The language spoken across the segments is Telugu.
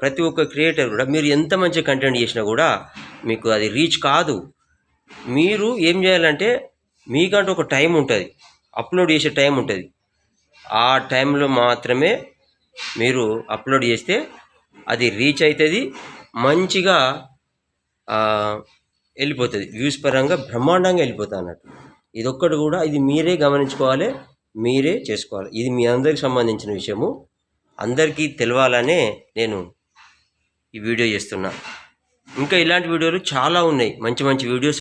ప్రతి ఒక్క క్రియేటర్ కూడా మీరు ఎంత మంచి కంటెంట్ చేసినా కూడా మీకు అది రీచ్ కాదు. మీరు ఏం చేయాలంటే మీకంటూ ఒక టైం ఉంటుంది. అప్లోడ్ చేసే టైం ఉంటుంది. ఆ టైంలో మాత్రమే మీరు అప్లోడ్ చేస్తే అది రీచ్ అవుతుంది మంచిగా వెళ్ళిపోతుంది. వ్యూస్ పరంగా బ్రహ్మాండంగా వెళ్ళిపోతుంది అన్నట్టు. ఇది ఒక్కటి కూడా ఇది మీరే గమనించుకోవాలి మీరే చేసుకోవాలి. ఇది మీ అందరికి సంబంధించిన విషయము. అందరికీ తెలవాలనే నేను ఈ వీడియో చేస్తున్నా. ఇంకా ఇలాంటి వీడియోలు చాలా ఉన్నాయి. మంచి మంచి వీడియోస్.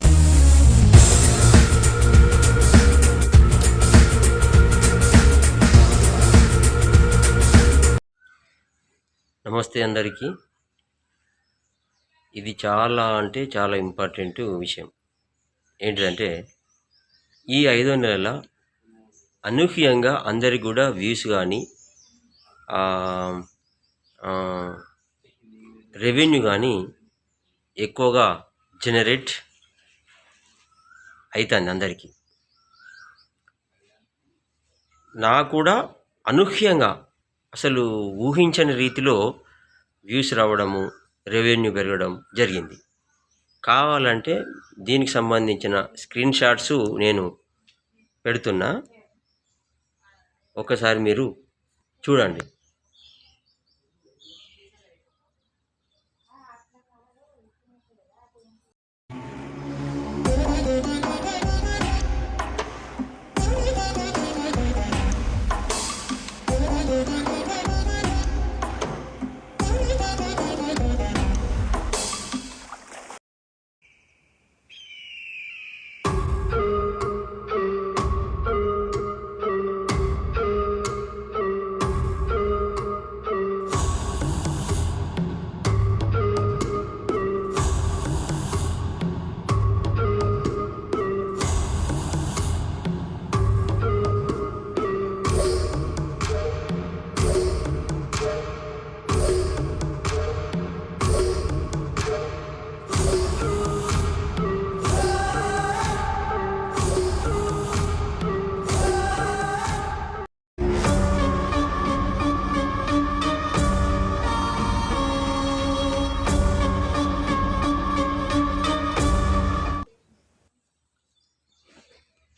నమస్తే అందరికీ. ఇది చాలా అంటే చాలా ఇంపార్టెంట్ విషయం. ఏంటిదంటే ఈ ఐదో నెలల అనూహ్యంగా అందరికి కూడా వ్యూస్ కానీ రెవెన్యూ కానీ ఎక్కువగా జనరేట్ అవుతుంది అందరికీ. నాకు కూడా అనూహ్యంగా అసలు ఊహించని రీతిలో వ్యూస్ రావడము రెవెన్యూ పెరగడం జరిగింది. కావాలంటే దీనికి సంబంధించిన స్క్రీన్ షాట్స్ నేను పెడుతున్నా. ఒకసారి మీరు చూడండి.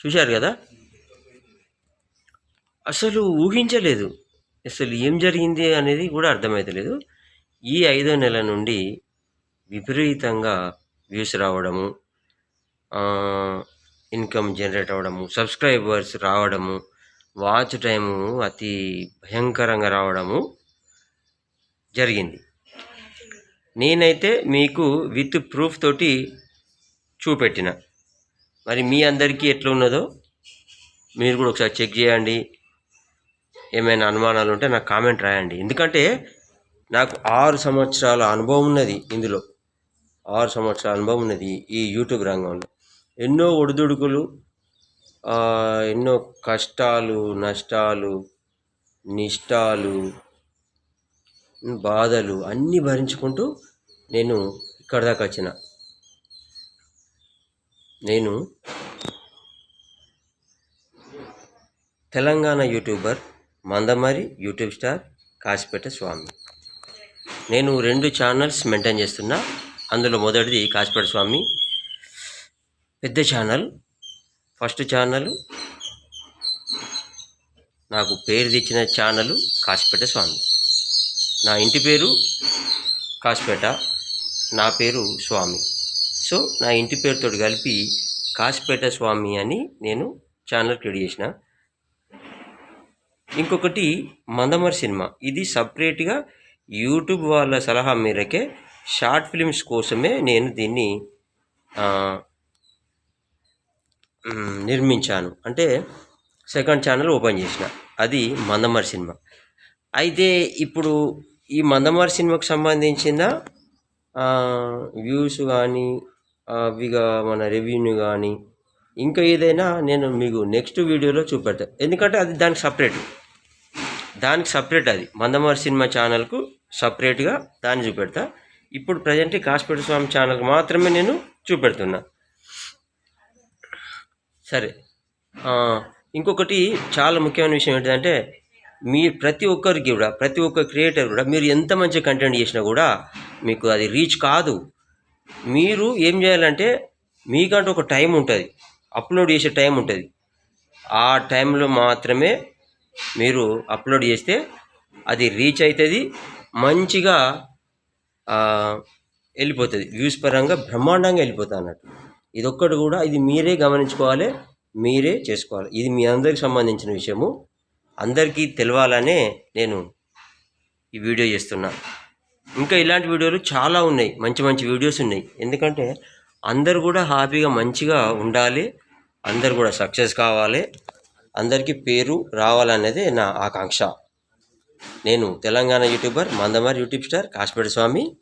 చూశారు కదా? అసలు ఊహించలేదు. అసలు ఏం జరిగింది అనేది కూడా అర్థమవుతలేదు ఈ ఐదో నెల నుండి విపరీతంగా వ్యూస్ రావడము ఇన్కమ్ జనరేట్ అవ్వడము సబ్స్క్రైబర్స్ రావడము వాచ్ టైము అతి భయంకరంగా రావడము జరిగింది. నేనైతే మీకు విత్ ప్రూఫ్ తోటి చూపెట్టిన. మరి మీ అందరికీ ఎట్లా ఉన్నదో మీరు కూడా ఒకసారి చెక్ చేయండి. ఏమైనా అనుమానాలు ఉంటే నాకు కామెంట్ రాయండి. ఎందుకంటే నాకు ఆరు సంవత్సరాల అనుభవం ఉన్నది ఇందులో. ఆరు సంవత్సరాల అనుభవం ఉన్నది ఈ యూట్యూబ్ రంగంలో. ఎన్నో ఒడిదుడుకులు ఎన్నో కష్టాలు నష్టాలు నిష్టాలు బాధలు అన్నీ భరించుకుంటూ నేను ఇక్కడ దాకా వచ్చిన. నేను Telangana YouTuber Mandamarri YouTube star Kasipet Swamy. నేను రెండు ఛానల్స్ మెయింటైన్ చేస్తున్నా. అందులో మొదటిది కాశీపేట స్వామి. పెద్ద ఛానల్. First channel. నాకు పేరు తెచ్చిన ఛానల్ కాశీపేట స్వామి. నా ఇంటి పేరు కాశిపేట. నా పేరు స్వామి. సో నా ఇంటి పేరుతో కలిపి కాసిపేట స్వామి అని నేను ఛానల్ క్రియేట్ చేసిన. ఇంకొకటి మందమర్ సినిమా. ఇది సపరేట్గా యూట్యూబ్ వాళ్ళ సలహా మేరకే షార్ట్ ఫిలిమ్స్ కోసమే నేను దీన్ని నిర్మించాను. అంటే సెకండ్ ఛానల్ ఓపెన్ చేసిన. అది మందమర్ సినిమా. అయితే ఇప్పుడు ఈ మందమర్ సినిమాకు సంబంధించిన వ్యూస్ కానీ అవిగా మన రెవెన్యూ కానీ ఇంకా ఏదైనా నేను మీకు నెక్స్ట్ వీడియోలో చూపెడతా. ఎందుకంటే అది దానికి సపరేట్ దానికి సపరేట్ అది. మందమారి సినిమా ఛానల్కు సపరేట్గా దాన్ని చూపెడతా. ఇప్పుడు ప్రజెంట్ కాసిపేట స్వామి ఛానల్కి మాత్రమే నేను చూపెడుతున్నా. సరే. ఇంకొకటి చాలా ముఖ్యమైన విషయం ఏంటంటే మీ ప్రతి ఒక్కరికి కూడా ప్రతి ఒక్క క్రియేటర్ కూడా మీరు ఎంత మంచి కంటెంట్ చేసినా కూడా మీకు అది రీచ్ కాదు. మీరు ఏం చేయాలంటే మీకంటూ ఒక టైం ఉంటుంది. అప్లోడ్ చేసే టైం ఉంటుంది. ఆ టైంలో మాత్రమే మీరు అప్లోడ్ చేస్తే అది రీచ్ అవుతుంది మంచిగా వెళ్ళిపోతుంది. వ్యూస్ పరంగా బ్రహ్మాండంగా వెళ్ళిపోతుంది అన్నట్టు. ఇదొక్కటి కూడా ఇది మీరే గమనించుకోవాలి మీరే చేసుకోవాలి. ఇది మీ అందరికి సంబంధించిన విషయము. అందరికీ తెలవాలనే నేను ఈ వీడియో చేస్తున్నా. ఇంకా ఇలాంటి వీడియోలు చాలా ఉన్నాయి. మంచి మంచి వీడియోస్ ఉన్నాయి. ఎందుకంటే అందరు కూడా హ్యాపీగా మంచిగా ఉండాలి. అందరు కూడా సక్సెస్ కావాలి. అందరికీ పేరు రావాలనేది నా ఆకాంక్ష. నేను Telangana YouTuber Mandamarri YouTube star Kasipet Swamy.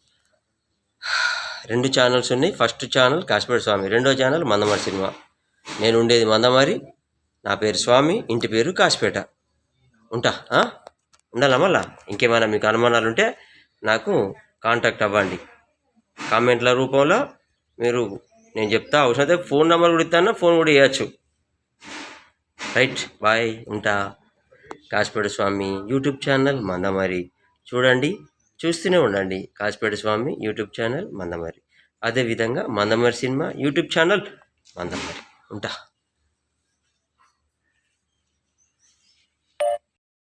రెండు ఛానల్స్ ఉన్నాయి. ఫస్ట్ ఛానల్ కాశపేట స్వామి రెండో ఛానల్ మందమారి సినిమా. నేను ఉండేది మందమారి నా పేరు స్వామి ఇంటి పేరు కాశపేట. ఉంటా ఉండాలా మళ్ళా? ఇంకేమైనా మీకు అనుమానాలు ఉంటే నాకు కాంటాక్ట్ అవ్వండి. కామెంట్ల రూపంలో మీరు నేను చెప్తా అవసరమైతే ఫోన్ నెంబర్ కూడా ఇస్తాను ఫోన్ కూడా ఇవ్వచ్చు రైట్ బాయ్ ఉంటా. Kasipet Swamy YouTube channel Mandamarri. చూడండి చూస్తూనే ఉండండి. Kasipet Swamy YouTube channel Mandamarri. అదేవిధంగా Mandamarri cinema YouTube channel Mandamarri. ఉంటా.